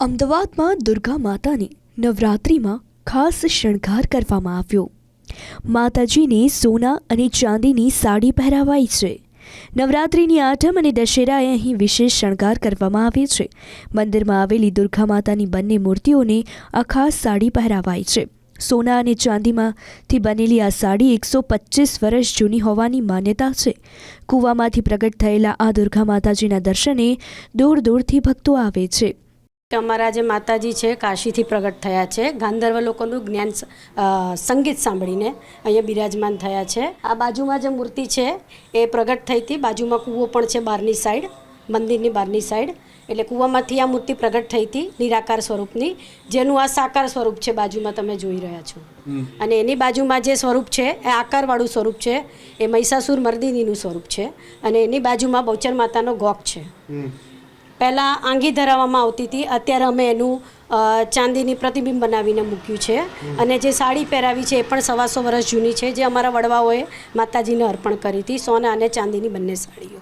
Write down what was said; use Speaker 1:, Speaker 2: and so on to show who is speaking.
Speaker 1: અમદાવાદમાં દુર્ગા માતાને નવરાત્રિમાં ખાસ શણગાર કરવામાં આવ્યો. માતાજીને સોના અને ચાંદીની સાડી પહેરાવાઈ છે. નવરાત્રિની આઠમ અને દશેરાએ અહીં વિશેષ શણગાર કરવામાં આવે છે. મંદિરમાં આવેલી દુર્ગા માતાની બંને મૂર્તિઓને આ ખાસ સાડી પહેરાવાઈ છે. સોના અને ચાંદીમાંથી બનેલી આ સાડી એકસો પચીસ વર્ષ જૂની હોવાની માન્યતા છે. કૂવામાંથી પ્રગટ થયેલા આ દુર્ગા માતાજીના દર્શને દૂર દૂરથી ભક્તો આવે છે.
Speaker 2: અમારા જે માતાજી છે કાશીથી પ્રગટ થયા છે. ગાંધર્વ લોકોનું જ્ઞાન સંગીત સાંભળીને અહીંયા બિરાજમાન થયા છે. આ બાજુમાં જે મૂર્તિ છે એ પ્રગટ થઈ હતી. બાજુમાં કૂવો પણ છે બહારની સાઈડ મંદિરની બહારની સાઈડ. એટલે કૂવામાંથી આ મૂર્તિ પ્રગટ થઈ હતી નિરાકાર સ્વરૂપની. જેનું આ સાકાર સ્વરૂપ છે બાજુમાં તમે જોઈ રહ્યા છો. અને એની બાજુમાં જે સ્વરૂપ છે એ આકારવાળું સ્વરૂપ છે. એ મહિષાસુર મર્દિનીનું સ્વરૂપ છે. અને એની બાજુમાં બહુચર માતાનો ગોખ છે. પહેલાં આંગી ધરાવવામાં આવતી હતી. અત્યારે અમે એનું ચાંદીની પ્રતિબિંબ બનાવીને મૂક્યું છે. અને જે સાડી પહેરાવી છે એ પણ સવાસો વર્ષ જૂની છે, જે અમારા વડવાઓએ માતાજીને અર્પણ કરી હતી, સોના અને ચાંદીની બંને સાડીઓ.